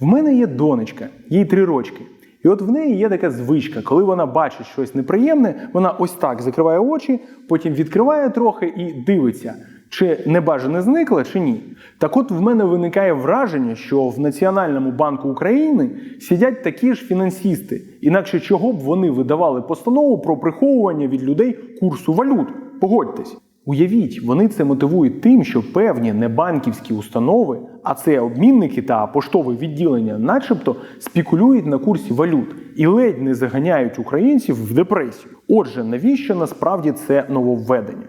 В мене є донечка, їй три рочки. І от в неї є така звичка, коли вона бачить щось неприємне, вона ось так закриває очі, потім відкриває трохи і дивиться, чи небажане зникло, чи ні. Так от в мене виникає враження, що в Національному банку України сидять такі ж фінансісти, інакше чого б вони видавали постанову про приховування від людей курсу валют. Погодьтесь. Уявіть, вони це мотивують тим, що певні небанківські установи, а це обмінники та поштове відділення, начебто спекулюють на курсі валют і ледь не заганяють українців в депресію. Отже, навіщо насправді це нововведення?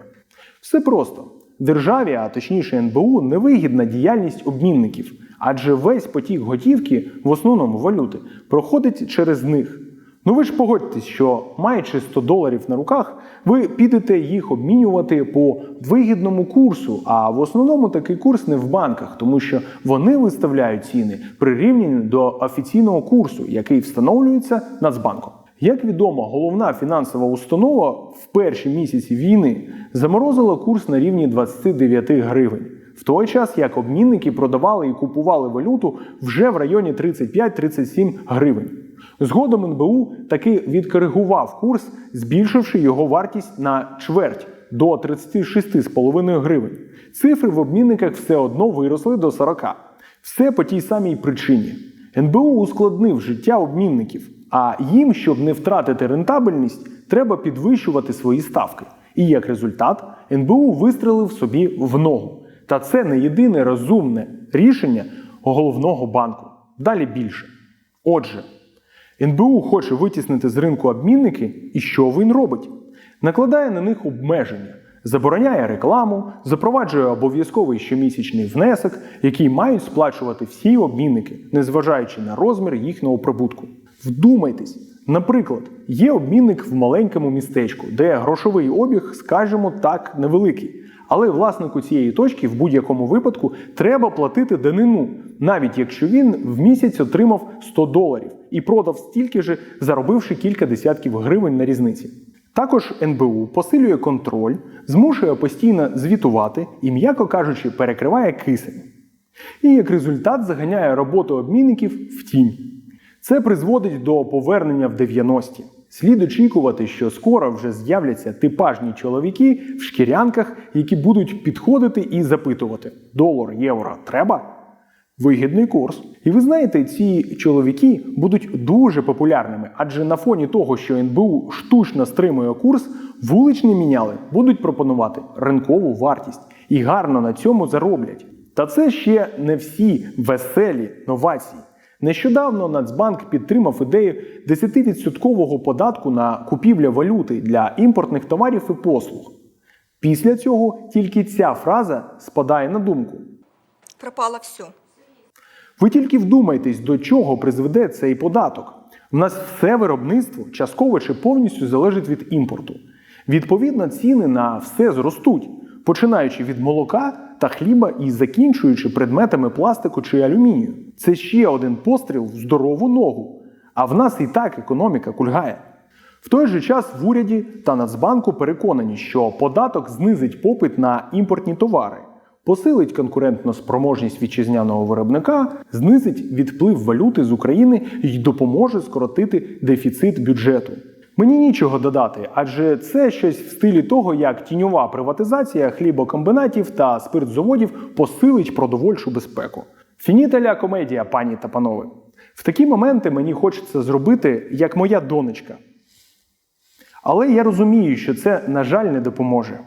Все просто. Державі, а точніше НБУ, невигідна діяльність обмінників, адже весь потік готівки, в основному валюти, проходить через них. Ну ви ж погодьтесь, що маючи 100 доларів на руках, ви підете їх обмінювати по вигідному курсу. А в основному такий курс не в банках, тому що вони виставляють ціни прирівняні до офіційного курсу, який встановлюється Нацбанком. Як відомо, головна фінансова установа в перші місяці війни заморозила курс на рівні 29 гривень. В той час як обмінники продавали і купували валюту вже в районі 35-37 гривень. Згодом НБУ таки відкоригував курс, збільшивши його вартість на чверть до 36,5 гривень. Цифри в обмінниках все одно виросли до 40. Все по тій самій причині. НБУ ускладнив життя обмінників, а їм, щоб не втратити рентабельність, треба підвищувати свої ставки. І як результат, НБУ вистрелив собі в ногу. Та це не єдине розумне рішення головного банку. Далі більше. Отже, НБУ хоче витіснити з ринку обмінники, і що він робить? Накладає на них обмеження, забороняє рекламу, запроваджує обов'язковий щомісячний внесок, який мають сплачувати всі обмінники, незважаючи на розмір їхнього прибутку. Вдумайтесь, наприклад, є обмінник в маленькому містечку, де грошовий обіг, скажімо так, невеликий. Але власнику цієї точки в будь-якому випадку треба платити данину, навіть якщо він в місяць отримав 100 доларів і продав стільки ж, заробивши кілька десятків гривень на різниці. Також НБУ посилює контроль, змушує постійно звітувати і, м'яко кажучи, перекриває кисень. І як результат заганяє роботу обмінників в тінь. Це призводить до повернення в 90-ті. Слід очікувати, що скоро вже з'являться типажні чоловіки в шкірянках, які будуть підходити і запитувати: долар, євро треба? Вигідний курс. І ви знаєте, ці чоловіки будуть дуже популярними, адже на фоні того, що НБУ штучно стримує курс, вуличні міняли будуть пропонувати ринкову вартість і гарно на цьому зароблять. Та це ще не всі веселі новації. Нещодавно Нацбанк підтримав ідею 10% податку на купівлю валюти для імпортних товарів і послуг. Після цього тільки ця фраза спадає на думку. Пропало все. Ви тільки вдумайтесь, до чого призведе цей податок. У нас все виробництво частково чи повністю залежить від імпорту. Відповідно, ціни на все зростуть, починаючи від молока та хліба і закінчуючи предметами пластику чи алюмінію. Це ще один постріл в здорову ногу. А в нас і так економіка кульгає. В той же час в уряді та Нацбанку переконані, що податок знизить попит на імпортні товари, посилить конкурентну спроможність вітчизняного виробника, знизить відплив валюти з України і допоможе скоротити дефіцит бюджету. Мені нічого додати, адже це щось в стилі того, як тіньова приватизація хлібокомбінатів та спиртзаводів посилить продовольчу безпеку. Фініталя комедія, пані та панове. В такі моменти мені хочеться зробити як моя донечка. Але я розумію, що це, на жаль, не допоможе.